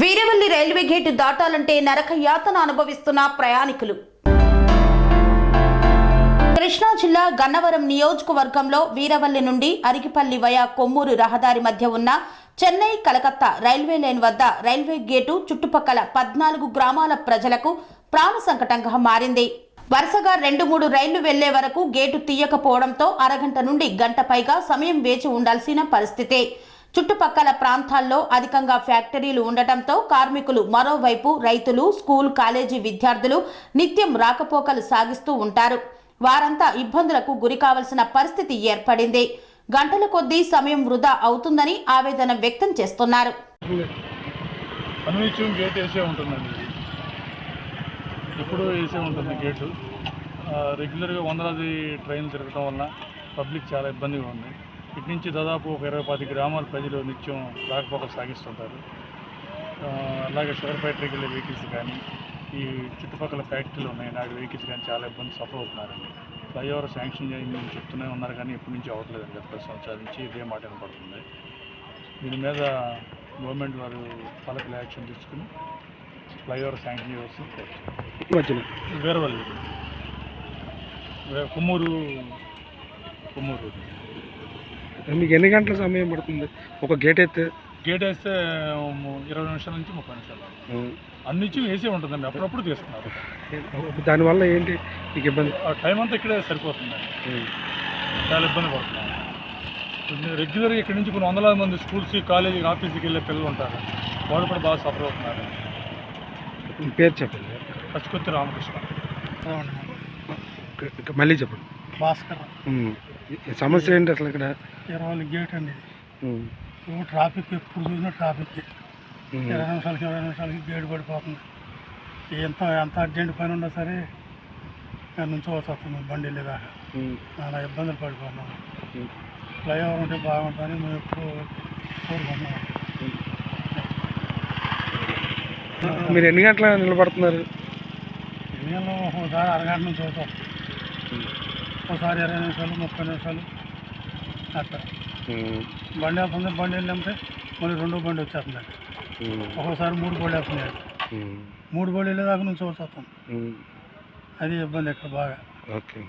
Veeravalli railway gate దాటాలంటే నరక యాతన అనుభవిస్తున్న ప్రయాణికులు. కృష్ణా జిల్లా గన్నవరం నియోజకవర్గంలో వీరవల్లి నుండి అరిగిపల్లి వయా కొమ్మూరు రహదారి మధ్య ఉన్న చెన్నై కలకత్తా రైల్వే లైన్ వద్ద రైల్వే గేటు చుట్టుపక్కల పద్నాలుగు గ్రామాల ప్రజలకు ప్రాణ సంకటంగా మారింది. వరుసగా రెండు మూడు రైళ్ళు వెళ్ళే వరకు గేటు తీయకపోవడంతో అరగంట నుండి గంట పైగా సమయం వేచి ఉండాల్సిన పరిస్థితి. చుట్టుపక్కల ప్రాంతాల్లో అధికంగా ఫ్యాక్టరీలు ఉండటంతో కార్మికులు మరోవైపు రైతులు స్కూల్ కాలేజీ విద్యార్థులు నిత్యం రాకపోకలు సాగిస్తూ ఉంటారు. వారంతా ఇబ్బందులకు గురి కావలసిన పరిస్థితి ఏర్పడింది. గంటల కొద్దీ సమయం వృధా అవుతుందని ఆవేదన వ్యక్తం చేస్తున్నారు. ఎప్పుడూ వేసే ఉంటుంది గేటు. రెగ్యులర్గా వందలాది ట్రైన్లు తిరగటం వల్ల పబ్లిక్ చాలా ఇబ్బందిగా ఉంది. ఇటు నుంచి దాదాపు ఒక ఇరవై పది గ్రామాల ప్రజలు నిత్యం రాకపోకలు సాగిస్తుంటారు. అలాగే షుగర్ ఫ్యాక్టరీకి వెళ్ళే వెహికల్స్ కానీ ఈ చుట్టుపక్కల ఫ్యాక్టరీలు ఉన్నాయి. నాటి వెహికల్స్ కానీ చాలా ఇబ్బంది సఫర్ అవుతున్నారండి. ఫ్లైఓవర్ శాంక్షన్ అని చెప్తూనే ఉన్నారు కానీ ఎప్పటి నుంచి అవ్వట్లేదండి గత పది సంవత్సరాల నుంచి ఇదే మాట వినపడుతుంది. దీని మీద గవర్నమెంట్ వారు పలకల యాక్షన్ తీసుకుని ఫ్లైఓవర్ శాంక్షన్ చేయవలసింది వేరవల్లి కుమ్మూరు కుమ్మూరు. మీకు ఎన్ని గంటల సమయం పడుతుంది? ఒక గేట్ అయితే గేట్ వేస్తే ఇరవై నిమిషాల నుంచి ముప్పై నిమిషాలు. అన్నిచ్చి వేసే ఉంటుందండి అప్పుడప్పుడు తీస్తున్నారు. దానివల్ల ఏంటి మీకు ఇబ్బంది? ఆ టైం అంతా ఇక్కడే సరిపోతుందండి. చాలా ఇబ్బంది పడుతున్నాం. రెగ్యులర్గా ఇక్కడ నుంచి కొన్ని వందలాది మంది స్కూల్స్కి కాలేజీకి ఆఫీస్కి వెళ్ళే పిల్లలు ఉంటారు. వాళ్ళు కూడా బాగా సఫర్ అవుతున్నారు. మీ పేరు చెప్పండి. పచ్చికొత్తి రామకృష్ణ. మళ్ళీ చెప్పండి. భాస్కర్ సమస్య ఏంటి అసలు ఇక్కడ? ఇరవై గేట్ అండి. ఇది. ట్రాఫిక్ ఎప్పుడు చూసినా ట్రాఫిక్. ఇరవై నిమిషాలకి ఇరవై నిమిషాలకి గేట్ పడిపోతుంది. ఎంత ఎంత అర్జెంట్ పని ఉన్నా సరే నుంచోవాల్సి వస్తుంది బండి వెళ్ళేదాకా. చాలా ఇబ్బందులు పడిపోతున్నాం. ఫ్లైఓవర్ ఉంటే బాగుంటుందని మేము ఎప్పుడు కోరుకుంటున్నాం. మీరు ఎన్ని గంటల నిలబడుతున్నారు? ఎన్నికల్లో ఒకసారి అరగంట నుంచి అవుతాం. ఒకసారి ఇరవై నిమిషాలు ముప్పై నిమిషాలు. అట్లా. బండి వెళ్తుంది బండి వెళ్ళితే మళ్ళీ రెండో బండి వచ్చేస్తుంది. ఒక్కోసారి మూడు బళ్ళు వేస్తున్నాయి. మూడు బళ్ళు వెళ్ళేదాకా నుంచి వస్తాం ఉమ్. అది ఇబ్బంది ఇక్కడ బాగా okay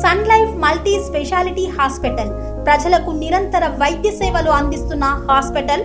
Sun Life multi speciality hospital ప్రజలకు నిరంతర వైద్య సేవలు అందిస్తున్న హాస్పిటల్